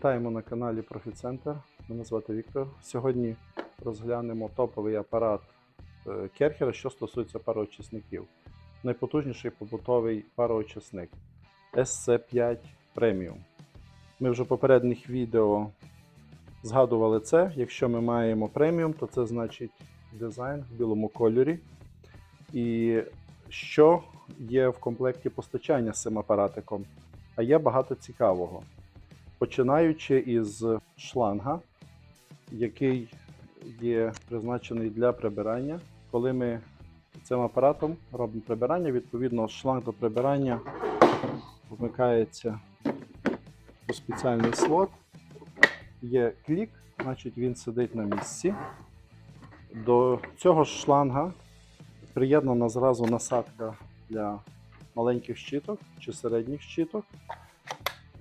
Вітаємо на каналі Профіцентр. Мене звати Віктор. Сьогодні розглянемо топовий апарат е, Керхера, що стосується пароочисників. Найпотужніший побутовий пароочисник SC5 Premium. Ми вже в попередніх відео згадували це. Якщо ми маємо преміум, то це значить дизайн в білому кольорі. І що є в комплекті постачання з цим апаратиком? А є багато цікавого. Починаючи із шланга, який є призначений для прибирання. Коли ми цим апаратом робимо прибирання, відповідно, шланг до прибирання вмикається у спеціальний слот. Є клік, значить він сидить на місці. До цього ж шланга приєднана зразу насадка для маленьких щиток чи середніх щиток.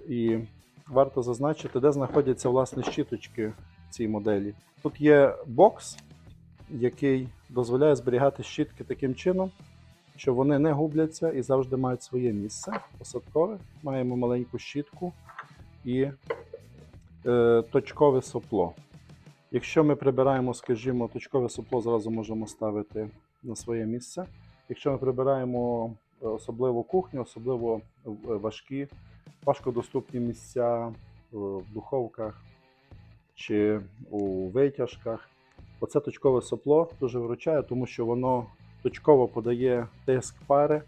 І варто зазначити, де знаходяться власне щіточки цій моделі. Тут є бокс, який дозволяє зберігати щітки таким чином, що вони не губляться і завжди мають своє місце посадкове. Маємо маленьку щітку і е, точкове сопло. Якщо ми прибираємо, скажімо, точкове сопло, зразу можемо ставити на своє місце. Якщо ми прибираємо особливо кухню, особливо е, важкі, важкодоступні місця е, в духовках чи у витяжках, оце точкове сопло дуже виручає, тому що воно точково подає тиск пари,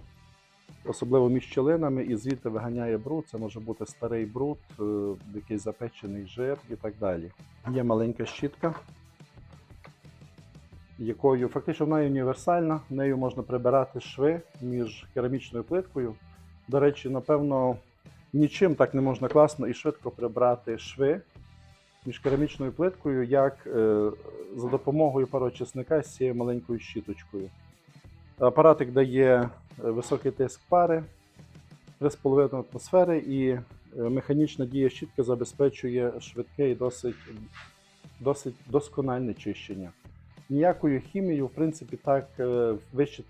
особливо між щілинами, і звідти виганяє бруд. Це може бути старий бруд, е, якийсь запечений жир і так далі. Є маленька щітка, якою фактично вона є універсальна, нею можна прибирати шви між керамічною плиткою. До речі, напевно, нічим так не можна класно і швидко прибрати шви між керамічною плиткою, як е, за допомогою пароочисника з цією маленькою щіточкою. Апаратик дає е, високий тиск пари 3,5 атмосфери і е, механічна дія щітки забезпечує швидке і досить, досить доскональне чищення. Ніякою хімією, в принципі, так е,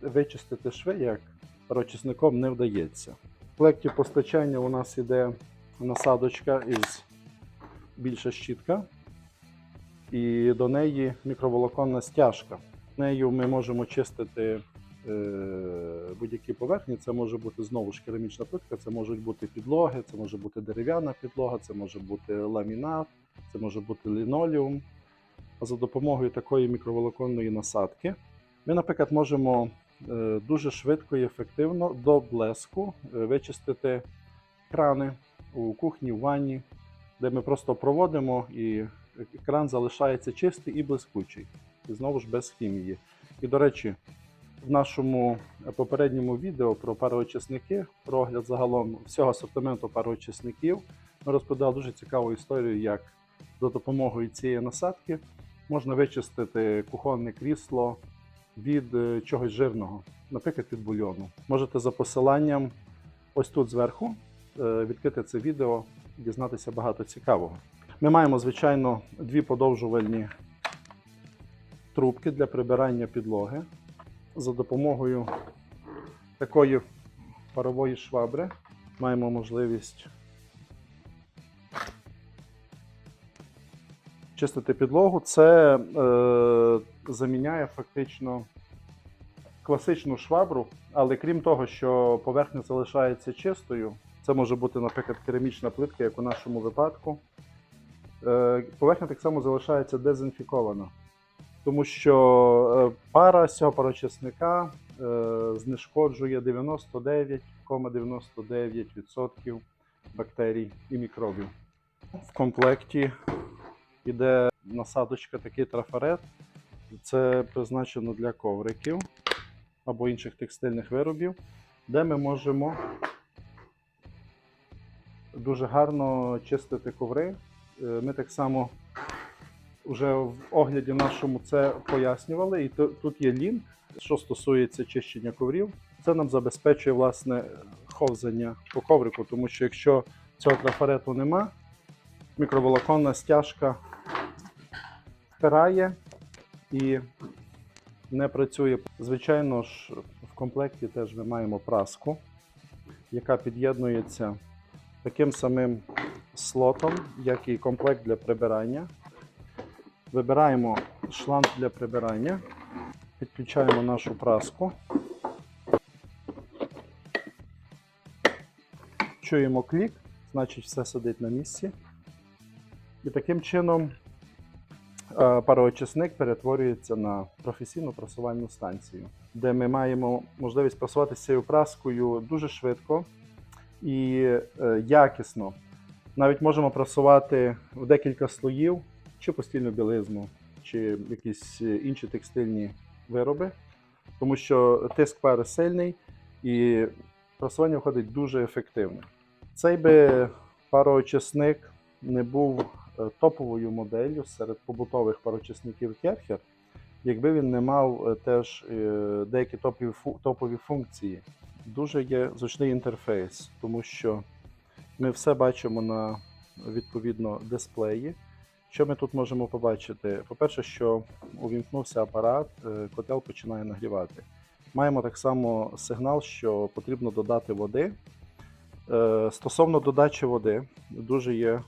вичистити шви, як пароочисником, не вдається. В комплекті постачання у нас іде насадочка із більша щітка, і до неї мікроволоконна стяжка. Нею ми можемо чистити е, будь-які поверхні. Це може бути знову ж керамічна плитка, це можуть бути підлоги, це може бути дерев'яна підлога, це може бути ламінат, це може бути лінолеум. За допомогою такої мікроволоконної насадки ми, наприклад, можемо е, дуже швидко і ефективно до блеску е, вичистити крани у кухні, в ванні, де ми просто проводимо і кран залишається чистий і блискучий. І знову ж без хімії. І, до речі, в нашому попередньому відео про пароочисники, про огляд загалом всього асортименту пароочисників, ми розповідали дуже цікаву історію, як за допомогою цієї насадки можна вичистити кухонне крісло від е, чогось жирного, наприклад, від бульйону. Можете за посиланням ось тут зверху е, відкрити це відео, дізнатися багато цікавого. Ми маємо, звичайно, дві подовжувальні трубки для прибирання підлоги. За допомогою такої парової швабри маємо можливість чистити підлогу. Це е, заміняє фактично класичну швабру, але крім того, що поверхня залишається чистою, це може бути, наприклад, керамічна плитка, як у нашому випадку. Е, поверхня так само залишається дезінфікована, тому що е, пара з цього парочисника е, знешкоджує 99,99% бактерій і мікробів. В комплекті йде насадочка, такий трафарет. Це призначено для ковриків або інших текстильних виробів, де ми можемо дуже гарно чистити коври. Е, Ми так само вже в огляді нашому це пояснювали, і тут є лінк, що стосується чищення коврів. Це нам забезпечує власне ховзання по коврику, тому що якщо цього трафарету нема, мікроволоконна стяжка впирає і не працює. Звичайно ж, в комплекті теж ми маємо праску, яка під'єднується таким самим слотом, як і комплект для прибирання. Вибираємо шланг для прибирання, підключаємо нашу праску. Чуємо клік, значить все сидить на місці. І таким чином пароочисник перетворюється на професійну прасувальну станцію, де ми маємо можливість прасувати з цією праскою дуже швидко і е, якісно. Навіть можемо прасувати в декілька слоїв, чи постільну білизну, чи якісь е, інші текстильні вироби, тому що тиск пари сильний і прасування виходить дуже ефективно. Цей би пароочисник не був е, топовою моделлю серед побутових пароочисників Керхер, якби він не мав е, теж е, деякі топові, топові функції. Дуже є зручний інтерфейс, тому що ми все бачимо на відповідно дисплеї. Що ми тут можемо побачити? По-перше, що увімкнувся апарат, е, котел починає нагрівати. Маємо так само сигнал, що потрібно додати води. Е, Стосовно додачі води, дуже є е,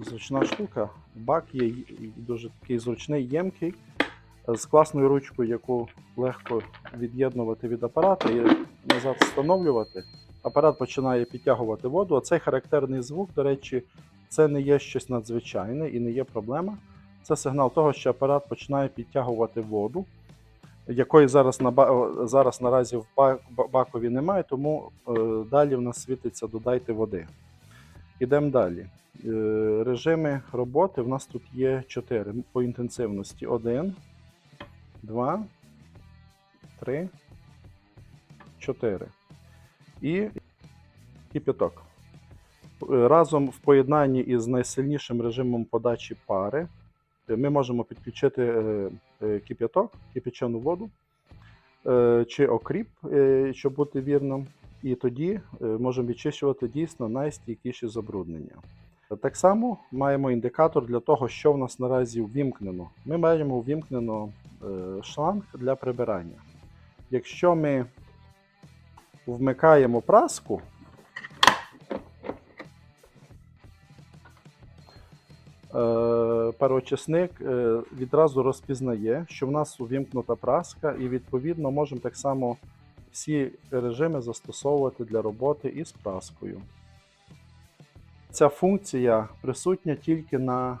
зручна штука. Бак є дуже такий зручний, ємкий, з класною ручкою, яку легко від'єднувати від апарата і назад встановлювати. Апарат починає підтягувати воду. Оцей характерний звук, до речі, це не є щось надзвичайне і не є проблема. Це сигнал того, що апарат починає підтягувати воду, якої зараз, на, зараз наразі в ба- ба- бакові немає, тому е, далі в нас світиться додайте води. Ідемо далі. Е, режими роботи в нас тут є 4 по інтенсивності: 1, 2, 3, 4. І кипяток. Е, Разом в поєднанні із найсильнішим режимом подачі пари е, ми можемо підключити кип'яток, кипячену воду чи окріп, щоб бути вірним, і тоді е, можемо відчищувати дійсно найстійкіші забруднення. Так само маємо індикатор для того, що в нас наразі ввімкнено. Ми маємо ввімкнено е, шланг для прибирання. Якщо ми вмикаємо праску, е, е, відразу розпізнає, що в нас увімкнута праска, і відповідно можемо так само всі режими застосовувати для роботи із праскою. Ця функція присутня тільки на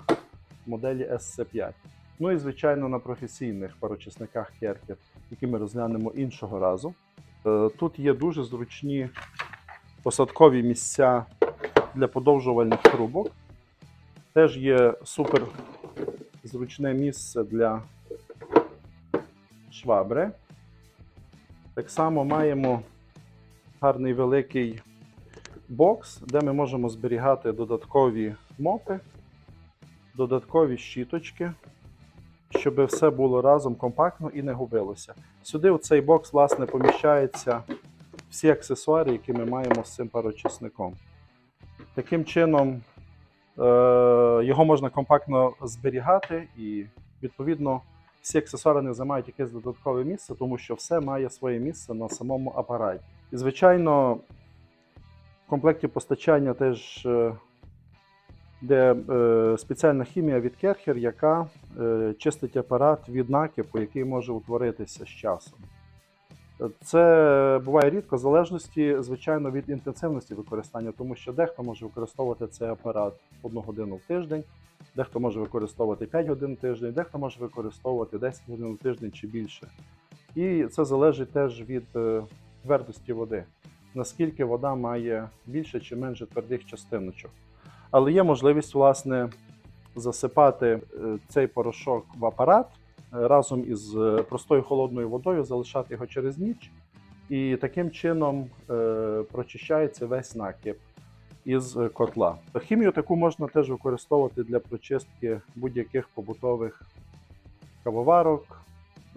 моделі SC5. Ну і звичайно на професійних парочисниках Керкер, які ми розглянемо іншого разу. Е, Тут є дуже зручні посадкові місця для подовжувальних трубок. Теж є супер зручне місце для швабри. Так само маємо гарний великий бокс, де ми можемо зберігати додаткові мопи, додаткові щіточки, щоб все було разом компактно і не губилося. Сюди в цей бокс, власне, поміщаються всі аксесуари, які ми маємо з цим парочисником. Таким чином, е, його можна компактно зберігати і, відповідно, всі аксесуари не займають якесь додаткове місце, тому що все має своє місце на самому апараті. І, звичайно, в комплекті постачання теж е, де е, спеціальна хімія від Керхер, яка е, чистить апарат від накипу, який може утворитися з часом. Це буває рідко, в залежності, звичайно, від інтенсивності використання, тому що дехто може використовувати цей апарат одну годину в тиждень, дехто може використовувати 5 годин в тиждень, дехто може використовувати 10 годин в тиждень чи більше. І це залежить теж від е, твердості води, наскільки вода має більше чи менше твердих частиночок. Але є можливість, власне, засипати е, цей порошок в апарат е, разом із простою холодною водою, залишати його через ніч, і таким чином прочищається весь накип із е, котла. Хімію таку можна теж використовувати для прочистки будь-яких побутових кавоварок,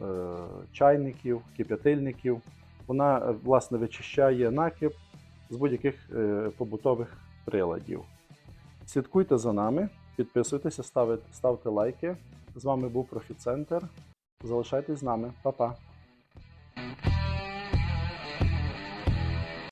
е, чайників, кип'ятильників. Вона е, власне вичищає накип з будь-яких побутових приладів. Слідкуйте за нами, підписуйтеся, ставте лайки. З вами був Профіцентр. Залишайтесь з нами, Па-па!